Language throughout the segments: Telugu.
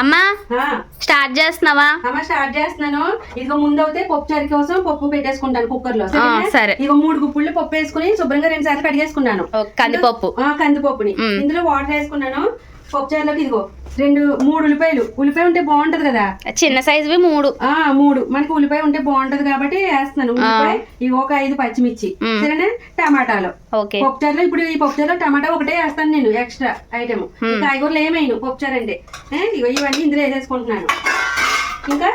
అమ్మా స్టార్ట్ చేస్తున్నావా? అమ్మ స్టార్ట్ చేస్తున్నాను. ఇదిగో ముందు అయితే పప్పు చారు కోసం పప్పు పెట్టేసుకుంటాను కుక్కర్లో సరే. ఇదిగో మూడు గుప్పుళ్ళు పప్పు వేసుకుని శుభ్రంగా రెండు సార్లు కడిగేసుకున్నాను. కందిపప్పు. కందిపప్పుని. ఇందులో వాటర్ వేసుకున్నాను. పప్పు చారులోకి ఇదిగో రెండు మూడు ఉల్లిపాయలు. ఉల్లిపాయ ఉంటే బాగుంటది కదా? చిన్న సైజువి మూడు. ఆ మూడు. మనకి ఉల్లిపాయ ఉంటే బాగుంటది కాబట్టి వేస్తున్నాను. ఉల్లిపాయ ఇవి ఒక ఐదు పచ్చిమిర్చి. సరేనా? టమాటాలు. ఓకే. పప్పుచారులో ఇప్పుడు ఈ పప్పుచారులో టమాటా ఒకటే వేస్తాను నేను ఎక్స్ట్రా ఐటమ్. కాయగూరలు ఏమైనా పప్పుచారు అంటే ఇవన్నీ ఇందులో వేసేసుకుంటున్నాను. ఇంకా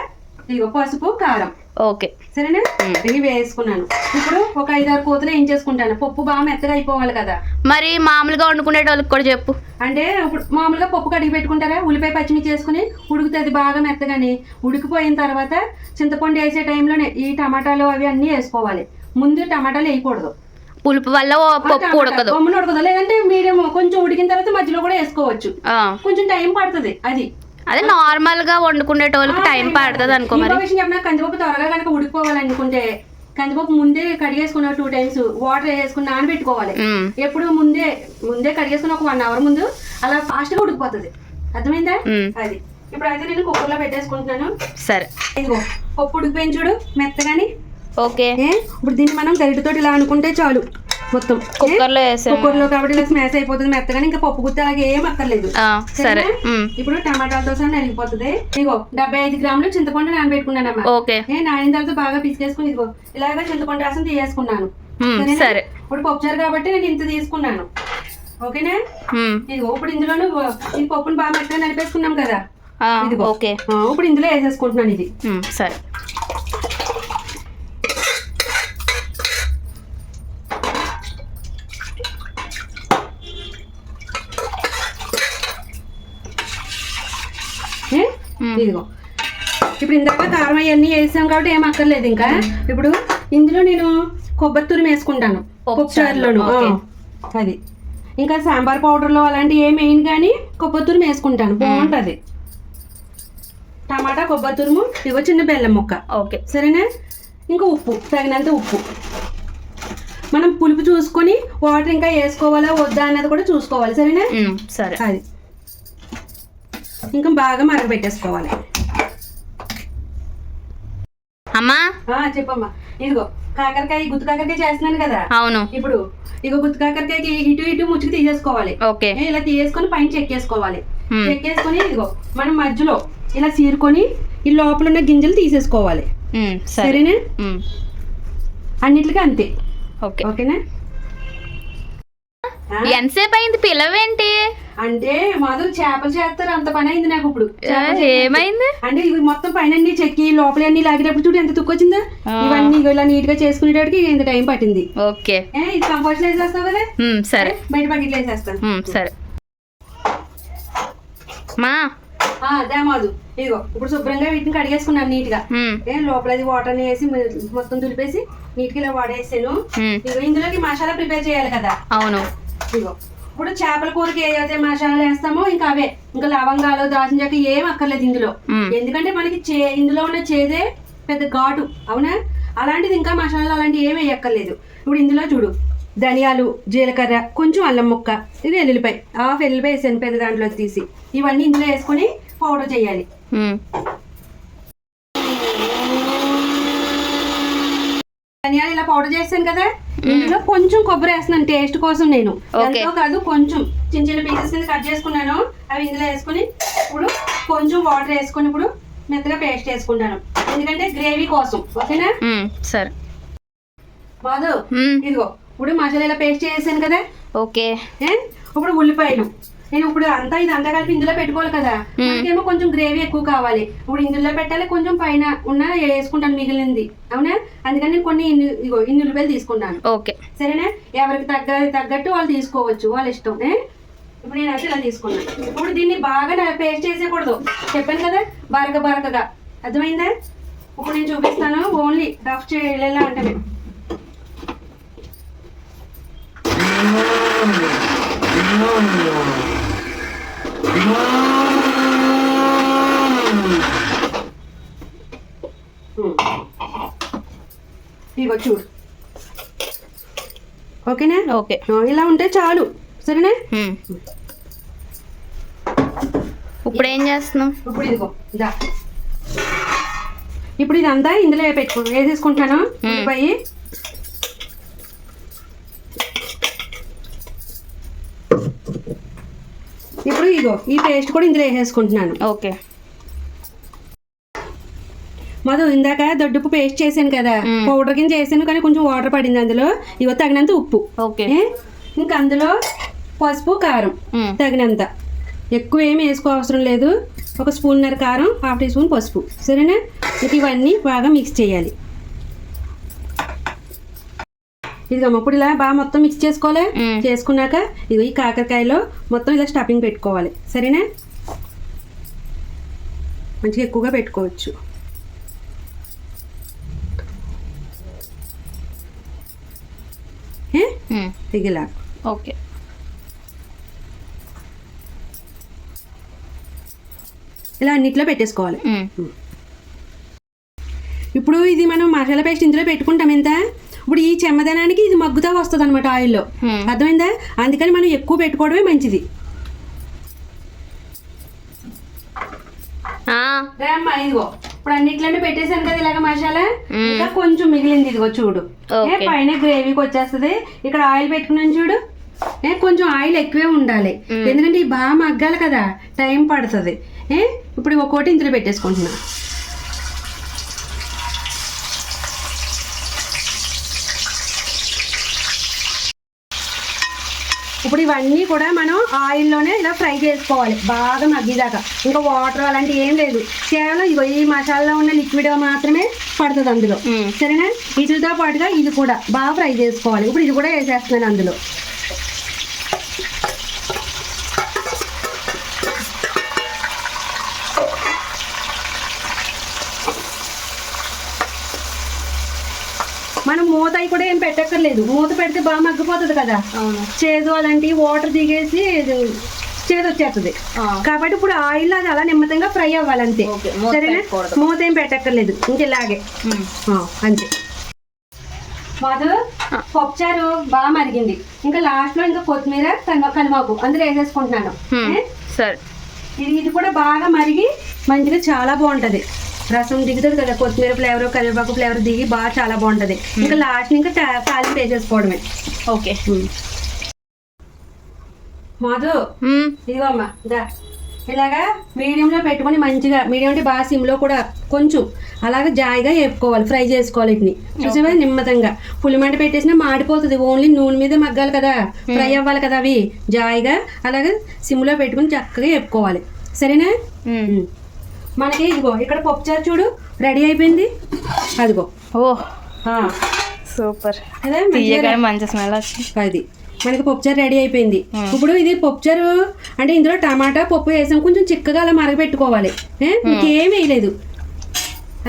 ఇగో పసుపు కారం. ఓకే. సరేనా. ఇవి వేసుకున్నాను ఇప్పుడు ఒక ఐదారు కూతలు ఏం చేసుకుంటాను? పప్పు బాగా మెత్తగా అయిపోవాలి కదా. మరి మామూలుగా వండుకునేటోళ్ళకి కూడా చెప్పు. అంటే ఇప్పుడు మామూలుగా పప్పు కడిగి పెట్టుకుంటారా? ఉల్లిపాయ పచ్చిమిర్చి వేసుకుని ఉడుకుతుంది బాగా మెత్తగాని. ఉడికిపోయిన తర్వాత చింతపండు వేసే టైంలోనే ఈ టమాటాలు అవి అన్నీ వేసుకోవాలి. ముందు టమాటాలు వేయకూడదు. పులుపు వల్ల పప్పు ఉడకదు. ఉడకదు. లేదంటే మీడియం కొంచెం ఉడికిన తర్వాత మధ్యలో కూడా వేసుకోవచ్చు. కొంచెం టైం పడుతుంది. అది అదే నార్మల్గా వండుకునేటోళ్ళకి టైం పడుతుంది అనుకో మరి. కందిపప్పు త్వరగా కనుక ఉడికిపోవాలనుకుంటే కందిపప్పు ముందే కడిగేసుకున్న టూ టైమ్స్ వాటర్ వేసుకుని నానబెట్టుకోవాలి. ఎప్పుడు ముందే ముందే కడిగేసుకుని ఒక వన్ అవర్ ముందు అలా ఫాస్ట్గా ఉడికిపోతుంది. అర్థమైందా? అది. ఇప్పుడు అయితే నేను కుక్కర్లో పెట్టేసుకుంటున్నాను. సరే. పప్పు ఉడికిపోయింది చూడు మెత్తగాని. ఓకే. ఇప్పుడు దీన్ని మనం గరిటతోటి ఇలా అనుకుంటే చాలు. మొత్తం. కుక్కర్లో వేసాము కుక్కర్లో కాబట్టి ఇలా స్మాష్ అయిపోతుంది మెత్తగాని ఇంకా పప్పు గుత్తి అలాగే ఏం అక్కర్లేదు. సరే ఇప్పుడు టమాటాలతో సహా నలిగిపోతుంది. ఇదిగో డెబ్బై ఐదు గ్రాములు చింతపండు నానబెట్టుకున్నానమ్మా. ఓకే. ఏ నానిన తర్వాత బాగా పిసికేసుకుని ఇదిగో ఇలాగా చింతపండు రసం తీసేసుకున్నాను? సరే. ఇప్పుడు పప్పుచారు కాబట్టి నేను ఇంత తీసుకున్నాను. ఓకేనా? ఇదిగో ఇప్పుడు ఇందులోను ఈ పప్పును బాగా మెత్తగా నలిపేసుకున్నాం కదా. ఓకే. ఇప్పుడు ఇందులో వేసేసుకుంటున్నాను ఇది. సరే ఏ? ఉమ్. ఇదిగో. ఇప్పుడు ఇందాక కారం అవన్నీ వేసాం కాబట్టి ఏం అక్కర్లేదు ఇంకా. ఇప్పుడు ఇందులో నేను కొబ్బరి తురిమి వేసుకుంటాను పప్పు పప్పు చారులోను. ఓకే. ఆ, అది. ఇంకా సాంబార్ పౌడర్లో అలాంటి ఏం వేయను కానీ కొబ్బరి తురుము వేసుకుంటాను. బాగుంటుంది. టమాటా కొబ్బరి తురుము ఇగో చిన్న బెల్లం ముక్క. ఓకే. సరేనా? ఇంకా ఉప్పు తగినంత ఉప్పు. మనం పులుపు చూసుకొని వాటర్ ఇంకా వేసుకోవాలా వద్దా అన్నది కూడా చూసుకోవాలి. సరేనా? సరే. అది. ఇంకా బాగా మరగబెట్టేసుకోవాలి అమ్మా? చెప్పమ్మా. ఇదిగో కాకరకాయ గుత్తి కాకరకాయ చేస్తున్నాను కదా. అవును. ఇప్పుడు ఇగో గుత్తి కాకరకాయకి ఇటు ఇటు ముచ్చుకు తీసేసుకోవాలి. ఓకే. ఇలా తీసేసుకొని పైన చెక్కేసుకోవాలి చెక్కేసుకొని ఇదిగో మనం మధ్యలో ఇలా చీరుకొని ఈ లోపల ఉన్న గింజలు తీసేసుకోవాలి. సరేనా? ఉమ్, అన్నిటికీ అంతే. ఓకే. ఓకేనా? ఎంతసేపు అయింది? పిల్లవేంటి? అంటే మాధవ్ చేపలు చేస్తారు అంత పని అయింది నాకు ఇప్పుడు. ఏమైంది? అంటే ఇవి మొత్తం పైన అన్ని చెక్కి లోపల అన్ని లాగేటప్పుడు చూడు ఎంత తుక్కొచ్చిందా. ఇవన్నీ ఇలా నీట్గా చేసుకునేటప్పటికి ఇంత టైం పట్టింది. ఓకే. ఇది కంపోస్ట్ వేసేస్తావు కదా సరే. బయట బకెట్లో వేసేస్తాను సరే. మా. అదే మాధు. ఇదిగో ఇప్పుడు శుభ్రంగా వీటిని కడిగేసుకున్నాను నీట్గా ఉమ్, ఏ లోపల అది వాటర్ వేసి మొత్తం దులిపేసి నీట్గా ఇలా వాడేసాను. ఇందులోకి మసాలా ప్రిపేర్ చేయాలి కదా. అవును. ఇదిగో. ఇప్పుడు చేపల కూరకి ఏదైతే మసాలాలు వేస్తామో ఇంకా అవే. ఇంకా లవంగాలు దాల్చిన చెక్క ఏం అక్కర్లేదు ఇందులో. ఎందుకంటే మనకి చే ఇందులో ఉన్న చేదే పెద్ద ఘాటు. అవునా? అలాంటిది ఇంకా మసాలాలు అలాంటివి ఏమి వేయక్కర్లేదు. ఇప్పుడు ఇందులో చూడు. ధనియాలు జీలకర్ర కొంచెం అల్లం ముక్క ఇది ఎల్లుల్లిపాయ హాఫ్ ఎల్లుల్లిపాయ వేసాను పెద్ద దాంట్లో తీసి. ఇవన్నీ ఇందులో వేసుకొని పౌడర్ చేయాలి. ధనియాలు ఇలా పౌడర్ చేస్తాను కదా. ఇందులో కొంచెం కొబ్బరి వేస్తున్నాను టేస్ట్ కోసం నేను. ఎంతో కాదు కొంచెం చిన్న చిన్న పీసెస్ కింద కట్ చేసుకున్నాను. అవి ఇందులో వేసుకొని ఇప్పుడు కొంచెం వాటర్ వేసుకొని ఇప్పుడు మెత్తగా పేస్ట్ వేసుకుంటాను ఎందుకంటే గ్రేవీ కోసం. ఓకేనా? సరే. మాధు ఉమ్, ఇదిగో ఇప్పుడు మసాలా ఇలా పేస్ట్ చేసాను కదా? ఓకే? ఇప్పుడు ఉల్లిపాయలు. నేను ఇప్పుడు అంతా ఇది అంతా కలిపి ఇందులో పెట్టుకోవాలి కదా. మనకేమో కొంచెం గ్రేవీ ఎక్కువ కావాలి. ఇప్పుడు ఇందులో పెట్టాలి కొంచెం పైన ఉన్న వేసుకుంటాను మిగిలింది. అవునా? అందుకని నేను కొన్ని ఇన్ని ఇగో ఇన్ని ఉల్లిపాయలు తీసుకుంటాను ఓకే. సరేనా? ఎవరికి తగ్గ తగ్గట్టు వాళ్ళు తీసుకోవచ్చు వాళ్ళ ఇష్టం? ఇప్పుడు నేను అయితే ఇలా తీసుకున్నాను. ఇప్పుడు దీన్ని బాగా పేస్ట్ చేసేయకూడదు. చెప్పాను కదా బరక బరకగా. అర్థమైందా? ఇప్పుడు నేను చూపిస్తాను ఓన్లీ రఫ్ చేయలేలా అంటే ఇగో చూడు. ఓకేనా? ఓకే. ఇలా ఉంటే చాలు. సరేనా? ఉమ్. ఇప్పుడు ఏం చేస్తున్నాం ఇప్పుడు ఇదిగో ఇదా. ఇప్పుడు ఇదంతా ఇందులో పెట్టుకో. వేసేసుకుంటాను ఉల్లిపాయ ఇప్పుడు ఇగో ఈ పేస్ట్ కూడా ఇందులో వేసేసుకుంటున్నాను. ఓకే. మధు ఇందాక దొడ్డుపు పేస్ట్ చేశాను కదా. పౌడర్ కింద చేశాను కానీ కొంచెం వాటర్ పడింది అందులో. ఇగో తగినంత ఉప్పు. ఓకే? ఇంకా అందులో పసుపు కారం. తగినంత. ఎక్కువ ఏమి వేసుకో అవసరం లేదు. ఒక స్పూన్నర కారం హాఫ్ టీ స్పూన్ పసుపు. సరేనా? ఇంక ఇవన్నీ బాగా మిక్స్ చేయాలి. ఇదిగమ్మ ఇప్పుడు ఇలా బాగా మొత్తం మిక్స్ చేసుకోవాలి. చేసుకున్నాక ఇదిగో ఈ కాకరకాయలో మొత్తం ఇలా స్టఫింగ్ పెట్టుకోవాలి. సరేనా? మంచిగా ఎక్కువగా పెట్టుకోవచ్చు. ఇలా ఓకే. ఇలా అన్నిట్లో పెట్టేసుకోవాలి. ఇప్పుడు ఇది మనం మసాలా పేస్ట్ ఇందులో పెట్టుకుంటాం ఎంత? ఇప్పుడు ఈ చెమ్మదనానికి ఇది మగ్గుతా వస్తుంది అనమాట ఆయిల్లో. అర్థమైందా? అందుకని మనం ఎక్కువ పెట్టుకోవడమే మంచిది. ఆ, రామ్మా ఇదిగో. ఇప్పుడు అన్నిట్లోనే పెట్టేశాను కదా ఇలాగ మసాలా. ఇంకా కొంచెం మిగిలింది ఇదిగో చూడు. పైన గ్రేవీకి వచ్చేస్తుంది. ఇక్కడ ఆయిల్ పెట్టుకున్నాను చూడు. ఏ కొంచెం ఆయిల్ ఎక్కువే ఉండాలి. ఎందుకంటే ఈ బాగా మగ్గాలి కదా. టైం పడుతుంది. ఏ ఇప్పుడు ఒక్కోటి ఇందులో పెట్టేసుకుంటున్నా. ఇప్పుడు ఇవన్నీ కూడా మనం ఆయిల్లోనే ఇలా ఫ్రై చేసుకోవాలి. బాగా మగ్గిదాకా. ఇంకా వాటర్ అలాంటివి ఏం లేదు. కేవలం ఇగో ఈ మసాలాలో ఉన్న లిక్విడ్ మాత్రమే పడుతుంది అందులో. సరేనా? వీటితో పాటుగా ఇది కూడా బాగా ఫ్రై చేసుకోవాలి. ఇప్పుడు ఇది కూడా వేసేస్తున్నాను అందులో. మనం మూత కూడా ఏం పెట్టక్కర్లేదు. మూత పెడితే బాగా మగ్గిపోతుంది కదా. చేదు అలాంటివి వాటర్ దిగేసి చేదు వచ్చేస్తుంది. కాబట్టి ఇప్పుడు ఆయిల్ అది అలా నిమ్మతంగా ఫ్రై అవ్వాలంతే. సరేనా. మూత ఏం పెట్టక్కర్లేదు. ఇంకెలాగే అంతే. మాధు. పప్పుచారు బాగా మరిగింది. ఇంకా లాస్ట్లో ఇంకా కొత్తిమీర కల్మాకు అందులో వేసేసుకుంటున్నాను? సరే. ఇది ఇది కూడా బాగా మరిగి మంచిగా చాలా బాగుంటది. రసం దిగుతుంది కదా కొత్తిమీర ఫ్లేవర్ కరివేపాకు ఫ్లేవర్ దిగి బాగా చాలా బాగుంటది. ఇంకా లాస్ట్ ఇంకా తా- తాలింపు వేసేసుకోవడమే. ఓకే. మాధు మ్మ్. ఇదిగో అమ్మా దా. ఇలాగా మీడియంలో పెట్టుకొని మంచిగా మీడియం అంటే బాగా సిమ్లో కూడా కొంచెం అలాగే జాయిగా వేపుకోవాలి ఫ్రై చేసుకోవాలి వీటిని. చూసావా? నిమ్మతంగా. పులిమంట పెట్టేసినా మాడిపోతుంది. ఓన్లీ నూనె మీద మగ్గాలి కదా ఫ్రై అవ్వాలి కదా అవి. జాయిగా అలాగే సిమ్లో పెట్టుకొని చక్కగా వేపుకోవాలి. సరేనా. మనకి ఇదిగో ఇక్కడ పప్పుచారు చూడు రెడీ అయిపోయింది. అదిగో. ఓ ఆ, సూపర్. మంచి స్మెల్ అది. మనకి పప్పుచారు రెడీ అయిపోయింది. ఇప్పుడు ఇది పప్పుచారు అంటే ఇందులో టమాటా పప్పు వేసాం కొంచెం చిక్కగా అలా మరగపెట్టుకోవాలి ఏ? ఇంకేం వేయలేదు.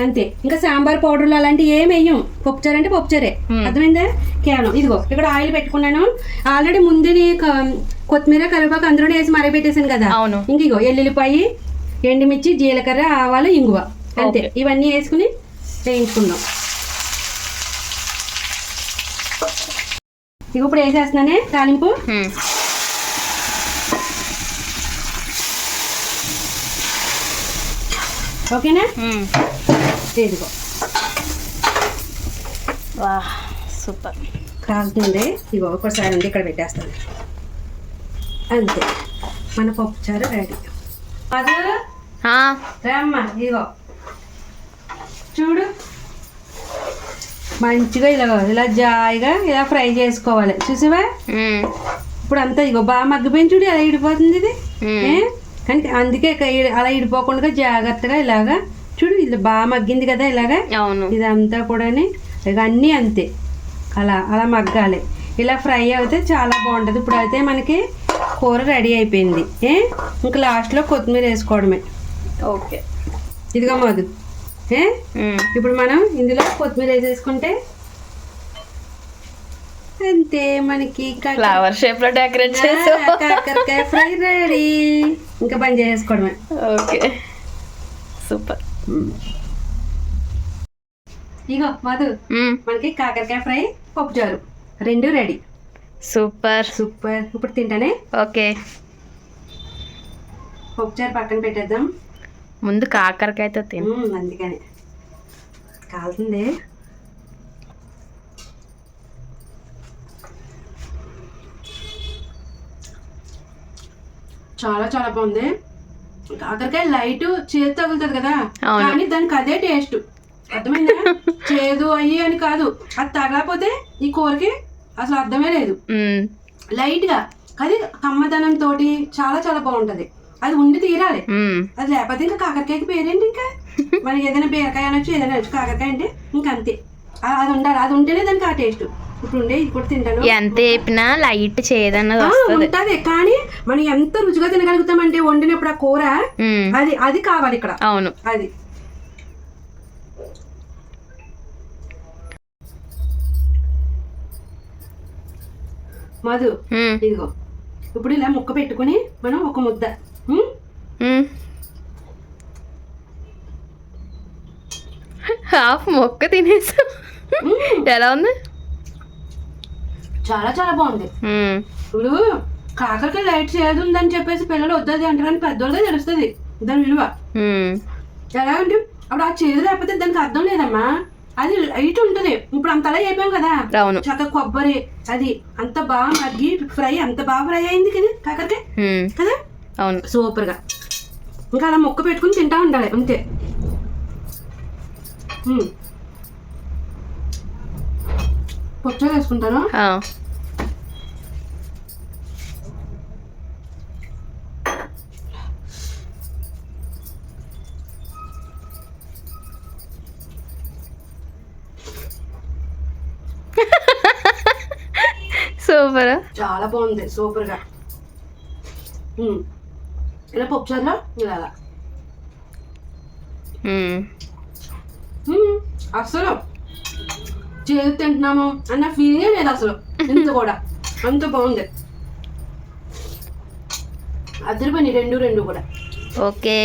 అంతే. ఇంకా సాంబార్ పౌడర్లు అలాంటివి ఏం వేయం. పప్పుచారు అంటే పప్పుచారే. అర్థమైందా? కేవలం. ఇదిగో ఇక్కడ ఆయిల్ పెట్టుకున్నాను. ఆల్రెడీ ముందుని క- కొత్తిమీర కరివేపాకు అందులోనే వేసి మరగపెట్టేసాను కదా. అవును. ఇంక ఇగో ఎల్లుల్లిపాయి ఎండుమిర్చి జీలకర్ర ఆవాలు ఇంగువ. అంతే. ఇవన్నీ వేసుకుని వేయించుకుందాం. ఇక ఇప్పుడు వేసేస్తున్నానే తాలింపు. ఓకేనా. ఇదిగో. వా సూపర్. కాలుతుంది. ఇగో ఒకసారి ఉంది ఇక్కడ పెట్టేస్తాను. అంతే. మన పప్పు చారు రెడీ. అది రామ్మా ఇగో. చూడు. మంచిగా ఇలా ఇలా జాయిగా ఇలా ఫ్రై చేసుకోవాలి. చూసావా. ఇప్పుడు అంతా ఇగో బాగా మగ్గిపోయింది చూడు ఎలా ఇడిపోతుంది ఇది? కానీ అందుకే అలా ఇడిపోకుండా జాగ్రత్తగా ఇలాగా చూడు ఇది బాగా మగ్గింది కదా ఇలాగా? ఇదంతా కూడా ఇక అన్నీ అంతే. అలా అలా మగ్గాలి. ఇలా ఫ్రై అయితే చాలా బాగుంటుంది. ఇప్పుడు అయితే మనకి కూర రెడీ అయిపోయింది. ఏ? ఇంకా లాస్ట్లో కొత్తిమీర వేసుకోవడమే. ఓకే. ఇదిగో ఏ? మ్మ్. ఇప్పుడు మనం ఇందులో కొత్తిమీర వేసేసుకుంటే అంతే మనకి ఫ్లవర్ షేప్లో డెకరేట్ కాకరకాయ ఫ్రై రెడీ. ఇంకా బంద్ చేసుకోవడమే ఓకే. సూపర్. ఇగో మధు. మనకి కాకరకాయ ఫ్రై పప్పుచారు రెండు రెడీ. సూపర్. సూపర్. ఇప్పుడు తింటానే? ఓకే. పప్పుచారు పక్కన పెట్టేద్దాం. ముందు కాకరకాయతో తిను. అందుకని. కాలుతుంది చాలా చాలా బాగుంది. కాకరకాయ లైట్ చేదు తగులుతుంది కదా. కానీ దానికి అదే టేస్ట్. అర్థమైందా? చేదు అయ్యి అని కాదు. అది తగలకపోతే ఈ కూరకి అసలు అర్థమే లేదు. లైట్గా అది కమ్మదనం తోటి చాలా చాలా బాగుంటది. అది ఉండి తీరాలి. అది లేకపోతే ఇంకా కాకరకాయకి పేరేంటి ఇంకా. మనకి ఏదైనా బీరకాయ అనొచ్చు ఏదైనా కాకరకాయ అంటే ఇంకా అంతే. అది ఉండాలి. అది ఉంటేనే దానికి ఆ టేస్ట్ ఇప్పుడు ఉండే ఇది కూడా తింటాను. ఎంత వేపినా లైట్ చేయదన్నది ఉంటది. కానీ మనం ఎంత రుచిగా తినగలుగుతామంటే వండినప్పుడు ఆ కూర. అది అది కావాలి ఇక్కడ. అవును. అది. మధు. ఇదిగో. ఇప్పుడు ఇలా ముక్క పెట్టుకొని మనం ఒక ముద్ద. హాఫ్ మొక్క తినేసా. ఎలా ఉంది? చాలా చాలా బాగుంది. ఇప్పుడు కాకరకాయ లైట్ చేయదు ఉందని చెప్పేసి పిల్లలు వద్దది అంటారని పెద్దోళ్ళగా తెలుస్తుంది. దాని విలువ. మ్మ్. ఎలాగంటే అప్పుడు ఆ చేదు లేకపోతే దానికి అర్థం లేదమ్మా. అది లైట్ ఉంటుంది. ఇప్పుడు అంతలా అయిపోయాం కదా. అవును. చక్క కొబ్బరి అది అంత బాగా మగ్గి ఫ్రై అంత బాగా ఫ్రై అయింది కదా కాకరకాయ. కదా? అవును సూపర్గా ఇంకా అలా ముక్క పెట్టుకుని తింటా ఉండాలి అంతే ఉమ్. పొచ్చలు వేసుకుంటాను. సూపర్ చాలా బాగుంది సూపర్గా ఉమ్. ఇలా పప్పుచారులో ఇలా అలా. మ్మ్. ఉమ్. అసలు చేదు తింటున్నాము అన్న ఫీలింగే లేదు అసలు ఇంత కూడా అంత బాగుంది అద్దరిపోయి రెండు రెండు కూడా ఓకే